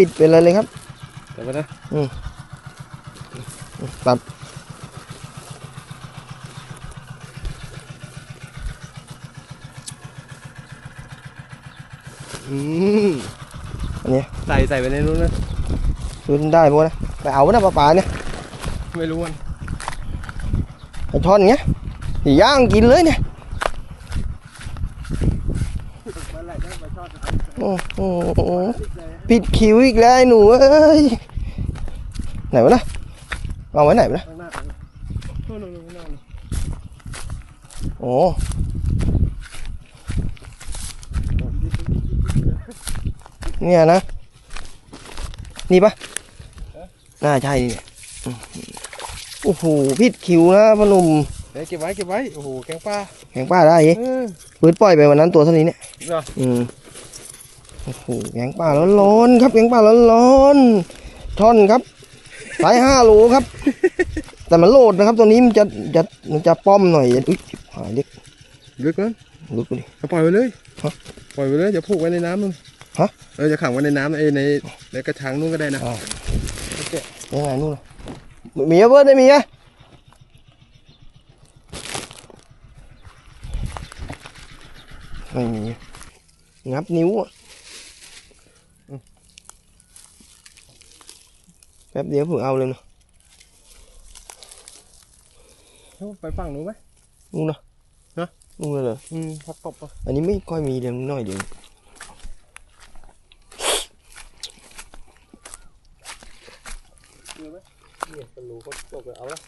บิดเป็นอะไรเลยครับเดี๋ยวไปนะตัดอืมอันเนี้ยใส่ใส่ไปในนู้นนะดูได้ปะนะไปเอานะปลาปลาเนี่ยไม่รู้มันไอช่อนเงี้ยอย่าย่างกินเลยเนี่ย โอ้โหปิดคิวอีกแล้วไอ้หนูเอ้ยไหนวะนะเอาไว้ไหนวะนะข้างหน้าโน่นโน่นโน่นข้างหน้าน่ะโอ้เนี่ยนะ นี่ปะน่าใช่เนี่ยโอ้โหพิดคิวนะพนุ่ม เดี๋ยวเก็บไว้เก็บไว้ โอ้โห แกงปลาแข็งป้าได้อีกเออ ปืนปล่อยไปวันนั้นตัวเท่านี้เนี่ยเหรอ อืมโอ้โหแกงป่าร้อนๆครับแกงป่าร้อนๆช่อนครับสายห้าโลครับ แต่มันโหลดนะครับ ตัวนี้มันจะจะมันจะป้อมหน่อยอุ้ยหายเล็กลึกนั้นลุกไปดิเอาปล่อยไปเลยฮะปล่อยไปเลยอย่าผูกไว้ในน้ำมันฮะ เออจะขังไว้ในน้ำเอ้ยในในกระชังนู้นก็ได้นะ ยังไงนู่นน่ะมีอะเบิร์ดได้มีอะ ไม่มี งับนิ้วอะอืมแป๊บเดียวเพิ่งเอาเลยนะไปฝั่งนู้นไหมนู่นนะฮะนู่นเลยเหรออืมพักตบปะอันนี้ไม่ค่อยมีเดียวน้อยเดียว เนี่ยเป็นรูเขาตกเลยเอาละ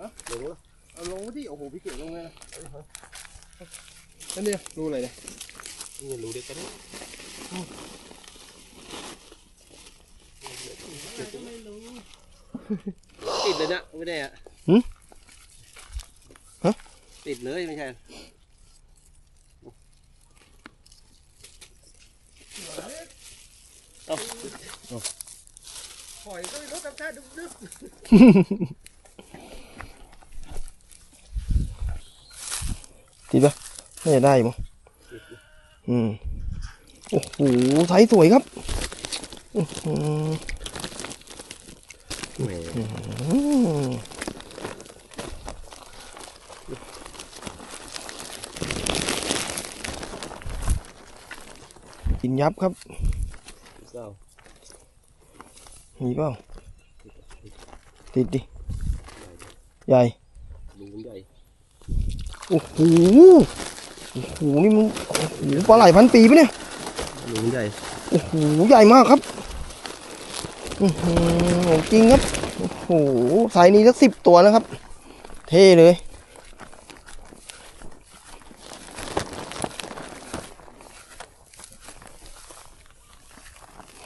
อะลงละเอาลงที่โอ้โหพี่เก่งลงเลยนะเอาดิเอา นั่นเนี่ยรูอะไรเนี่ยนี่รูเด็กกันเนี่ยติดเลยนะไม่ได้อะหึฮะติดเลยไม่ใช่เอาเอาหอยก็ไม่รู้กับชาติดึกติดปะ น่าจะได้มั้งอืมโอ้โหไซส์สวยครับอื้อหือแหมอืมกินยับครับมีเปล่าติดดิ ใหญ่ลุงใหญ่โอ้โห โอ้โหนี่มึงโอ้โหปลาไหลพันปีปะเนี่ยลุงใหญ่โอ้โหใหญ่มากครับอื้อหือของจริงครับโอ้โหไซส์นี้สักสิบตัวนะครับ เท่เลย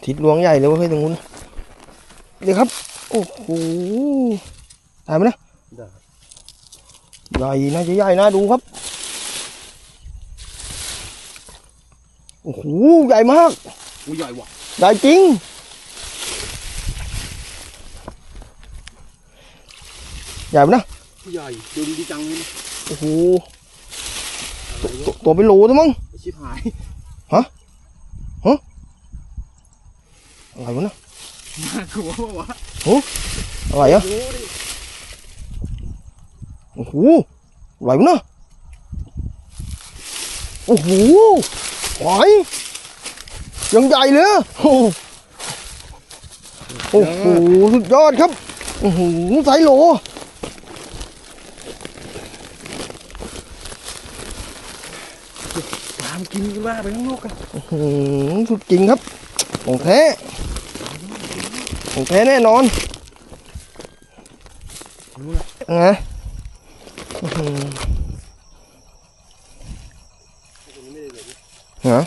ทิศหลวงใหญ่เลยเว่าเฮ้ยตรงนู้นเดี๋ยวครับ โอ้โหตายไหมนะได้ใหญ่น่าจะใหญ่น่าดูครับ โอ้โหใหญ่มากอู้ใหญ่ว่ะใหญ่จริง ใหญ่ปะนะใหญ่ดึงดีจังเลยนะโอ้โหอะไรตัวเนี่ยตัวเป็นโหลซะมั้งไอ้ชิบหายอะไรวะนะน่ากลัวปะวะอะไรอะโอ้ดิโอ้โหอะไรวะนะโอ้โห หอยยังใหญ่เลยอะโอ้โหโอ้โหสุดยอดครับโอ้โหไซส์โหลตามกินกันมาไปข้างนอกกันอื้อหือสุดจริงครับของแท้ของแท้แน่นอนนะอื้อหือฮะ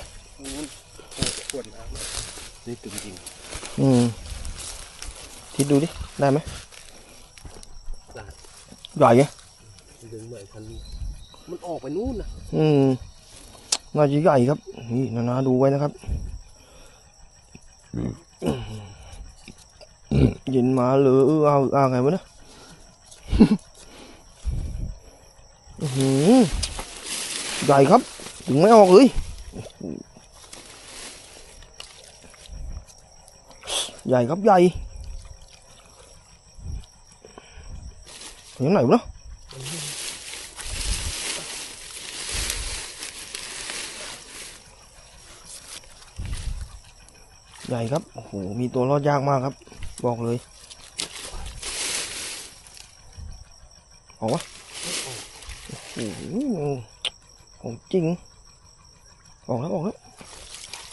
ปวดน้ำนี่ตึงจริง อืมทิ ดดูดิ ได้ไหมได้ใหญ่ไงดึงเหมือนคันนี้มันออกไปนู่นนะอืมน่าจะใหญ่ครับ นี่นานาดูไว้นะครับเย็นมาเลยเออเอาเอาไงวะเนี่ยอื้อหือใหญ่ครับ ถึงไม่ออกเลยโอ้โหใหญ่ครับใหญ่ ถึงไหนวะเนาะใหญ่ครับโอ้โหมีตัวรอดยากมากครับ บอกเลยออกวะโอ้โหของจริงออกแล้วออกแล้ว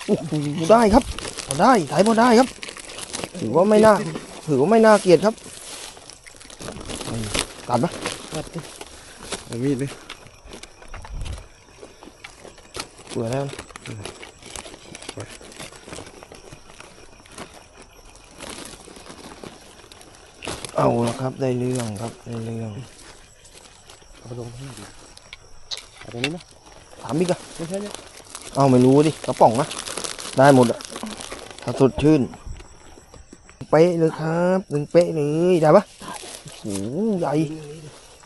โอ้โหได้ครับพอได้ถ่ายพอได้ครับ ถือว่าไม่น่าถือว่าไม่น่าเกลียดครับ กัดปะเอามีดเลยเบื่อแล้วนะเอาละครับได้เรื่องครับได้เรื่องเอาไปลงที่นี่ดิเอาตรงนี้นะถามอีกอะไม่ใช่เนี่ยเอาไม่รู้ดิกระป๋องนะได้หมดอะถ้าสดชื่น เป๊ะเลยครับหนึ่งเป๊ะเลยได้ปะ โอ้โหใหญ่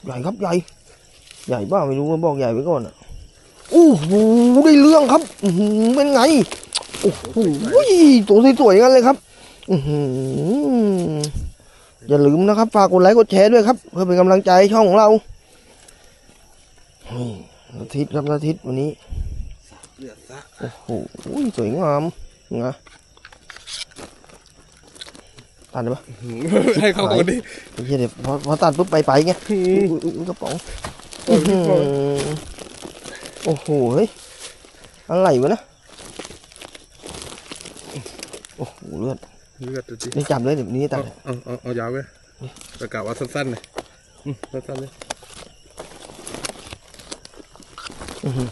ใหญ่ครับใหญ่ ใหญ่บ้าไม่รู้ว่าบอกใหญ่ไว้ก่อนอะโอ้โหได้เรื่องครับอือหือเป็นไงโอ้โหตัวสวยๆกันเลยครับอือหืออย่าลืมนะครับฝากกดไลค์กดแชร์ด้วยครับ เพื่อเป็นกำลังใจให้ช่องของเรานี่นาทิตย์ครับนาทิตย์วันนี้เลือดซะโอ้โหสวยงามนะ ตัดได้ปะให้เขาคนดิไอ้เหี้ยเดี๋ยวพอพอตัดปุ๊บไปไปไงอุ๊ยอุ๊ยอุ๊ยกระป๋องโอ้โหอื้อหือโอ้โหเฮ้ยอะไรวะนะโอ้โหเลือดเลือดดูดินี่จับเลยเดี๋ยวนี้ตัเอาดเอาเอาเอายาวไปประกาศว่าสั้นๆเลยอืมสั้นๆเลยอื้อหือ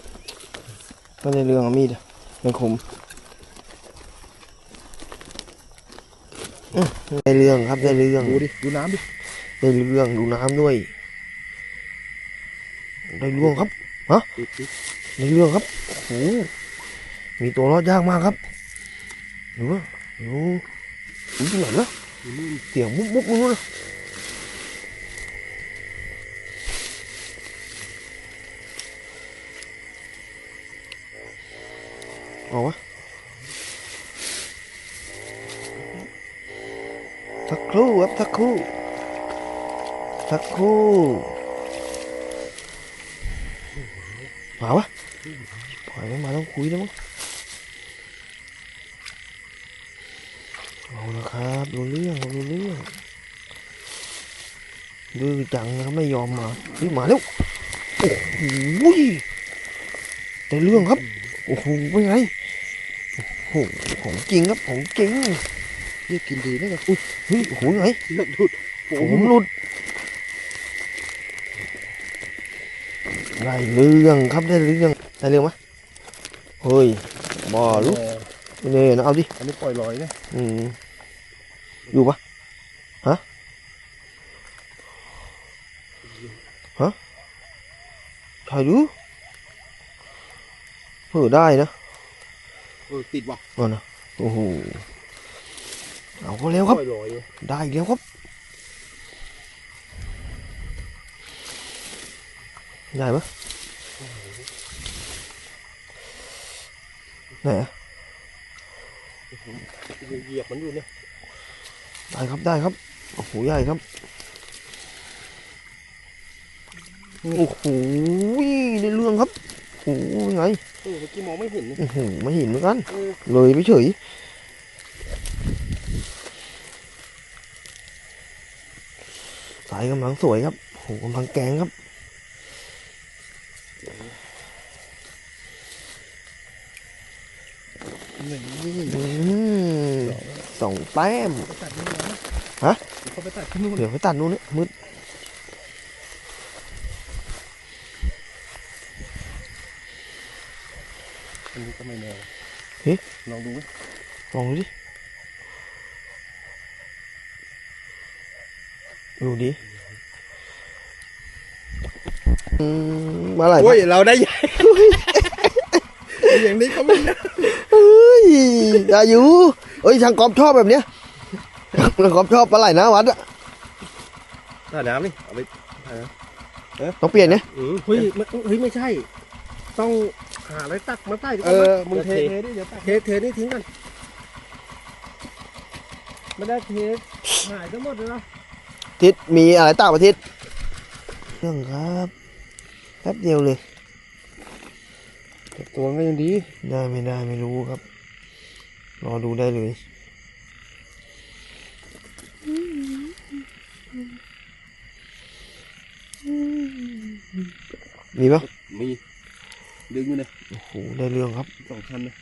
ไม่ได้เรื่องเอามีดอะมันคมอื้อ ได้เรื่องครับได้เรื่องดูดิดูน้ำดิได้เรื่องดูน้ำด้วย ได้เรื่องครับติดติดได้เรื่องครับโอ้โหมีตัวรอดยากมากครับดูว่าดูดูที่ไหนนะเสียงบุ๊บบุ๊บนู้นนะเอาวะสัก ครู่ครับสักครู่ สักครู่มาวะปล่อยมันมาต้องคุยแล้วมั้งเอาละครับดูเรื่องดูเรื่องดื้อจังนะครับไม่ยอมมาเฮ้ยมาแล้วโอ้โหได้เรื่องครับ โอ้โหเป็นไงโอ้โหของจริงครับของจริง เรียกกินดีนะกันอุ้ยเฮ้ยโอ้โหไงเลือดดูดผมหลุดได้เรื่องครับได้เรื่องได้เรื่องไหมเฮ้ยบอลุกเนี่ยนะเอาดิอันนี้ปล่อยลอยนะอืมอยู่ปะฮะฮะใช่ดูเออได้นะเออติดว่ะเอานะโอ้โห เอาก็แล้วครับปล่อยลอยเลยได้อีกแล้วครับ ใหญ่ปะไหนอะเหยียบมันอยู่เนี่ย ได้ครับได้ครับ โอ้โหใหญ่ครับ โอ้โหได้เรื่องครับโอ้โหเป็นไงเออเมื่อกี้มองไม่เห็นเลยโอ้โหไม่เห็นเหมือนกันเออเลยไปเฉยายกำลังสวยครับโอ้โหกำลังแกงครับนี่อืมสองแต้มไปตัดนู่นนะฮะเขาไปตัดที่นู่นเดี๋ยวไปตัดนู่นนี่มืดอันนี้ก็ไม่แน่เฮ้ยลองดูไหมลองดูดิ ดูดิอืมมาไหลโอ้ยเราได้ใหญ่ อย่างนี้เขาไม่ได้เฮ้ยได้อยู่เอ้ยช่างกอบชอบแบบเนี้ยช่างกอบชอบปลาไหลหนะวัดอะตัดน้ำนี่เอาไปต้องเปลี่ยนเนี่ยเฮ้ยมันเฮ้ยไม่ใช่ ต้องหาอะไรตักมาใต้ดีกเอว่าอมึงเทเทดิเดี๋ยวตักเทเทนี่ทิ้งกันไม่ได้เทสหายทั้งหมดเลยนะ ทิศมีอะไรต่างประเทศเรื่องครับแป๊บเดียวเลยตัวก็ยังดี ได้ไม่ได้ไม่รู้ครับ รอดูได้เลยมีปะมีดึงอยู่เลยโอ้โหได้เรื่องครับสองคันนะ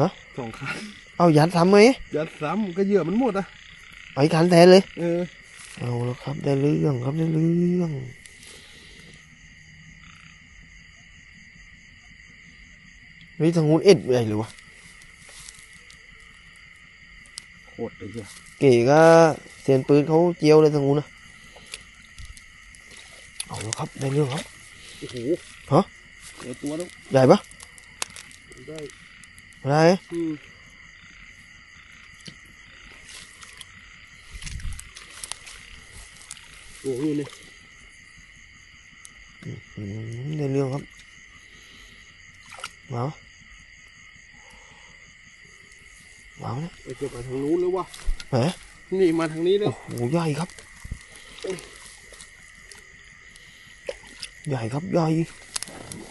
ฮะสองคัน เอายัดซ้ำไหมยัดซ้ำก็เหยื่อมันหมดอะเอาอีกคันแทนเลย เออ เอาแล้วครับ ได้เรื่องครับได้เรื่องเฮ้ยทางนู้นเอ็ดใหญ่เลยวะโคตรเลยเหี้ยเก๋ก็เสียนปืนเขาเจียวเลยทางนู้นนะเอาแล้วครับได้เรื่องครับโอ้โหฮะเดี๋ยวตัวแล้วใหญ่ปะได้อะไรอืมโอ้โหอยู่เนี่ยอืมได้เรื่องครับมามาเนี่ยไปเก็บมาทางนู้นแล้ววะไหนนี่มาทางนี้แล้วโอ้โหใหญ่ครับ ใหญ่ครับใหญ่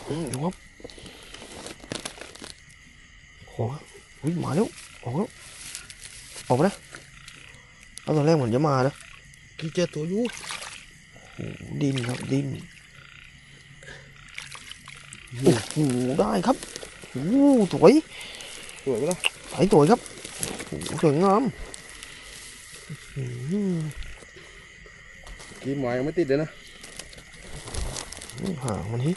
อืมดูครับโอ้โหอุ๊ยมาแล้วออกแล้วออกนะเอาตอนแรกเหมือนจะมานะกี่เจอตัวอยู่โอ้โห ดินครับดินโอ้โหได้ครับโอ้โหสวยสวยไหมล่ะสวยสวยครับโอ้โหสวยงามอื้อหือกี่หมายยังไม่ติดเลยนะห่างมันฮิ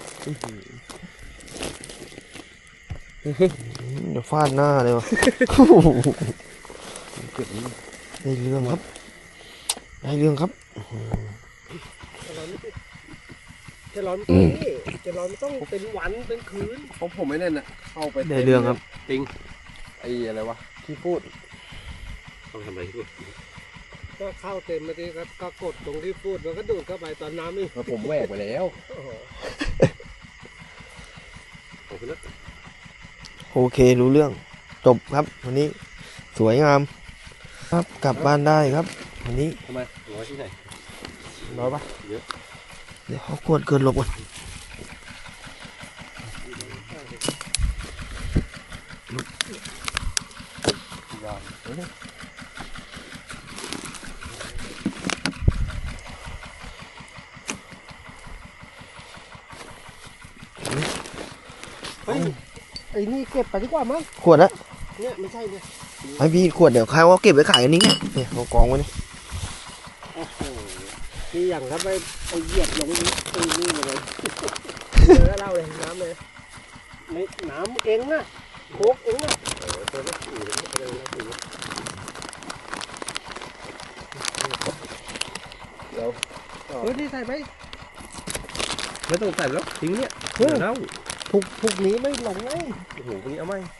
เดี๋ยวฟาดหน้าเลยวะเก็บนี่ได้เรื่องครับ ได้เรื่องครับ จะร้อนไม่ต้องจะร้อนไม่ต้องเป็นวันเป็นคืนของผมไม่แน่นอะเข้าไปได้เรื่องครับปิง ไอ้อะไรวะที่พูดต้องทำอะไรที่พูดก็เข้าเต็มมาทีก็ก็กดตรงที่พูดมันก็ดูดเข้าไปตอนน้ำนี่ผมแหวกไปแล้วผมขึ้นแล้วโอเครู้เรื่องจบครับ วันนี้สวยงาม ครับกลับบ้านได้ครับ วันนี้ทำไมร้อยที่ไหน น้อยปะเเดี๋ยวเขากวดเกินลบก่อนเฮ้ยไอ้นี่เก็บไปดีกว่ามั้งขวดละเนี่ยไม่ใช่เนี่ย ให้พี่ขวดเดี๋ยวใครว่าเก็บไว้ขายอันนี้ไงเนี่ยเขากองไว้นี่ นี่อย่างครับไปไปเหยียบลงนี่ตีนี่เลยเจอเล่าเลยน้ำเลยในน้ำเองนะโคกเองนะเดี๋ยวเฮ้ยนี่ใส่ไหมไม่ต้องใส่แล้วทิ้งเนี่ยเฮ้ยแล้วพุกพุกนี้ไม่หลงไงโอ้โหพวกนี้เอาไหมเ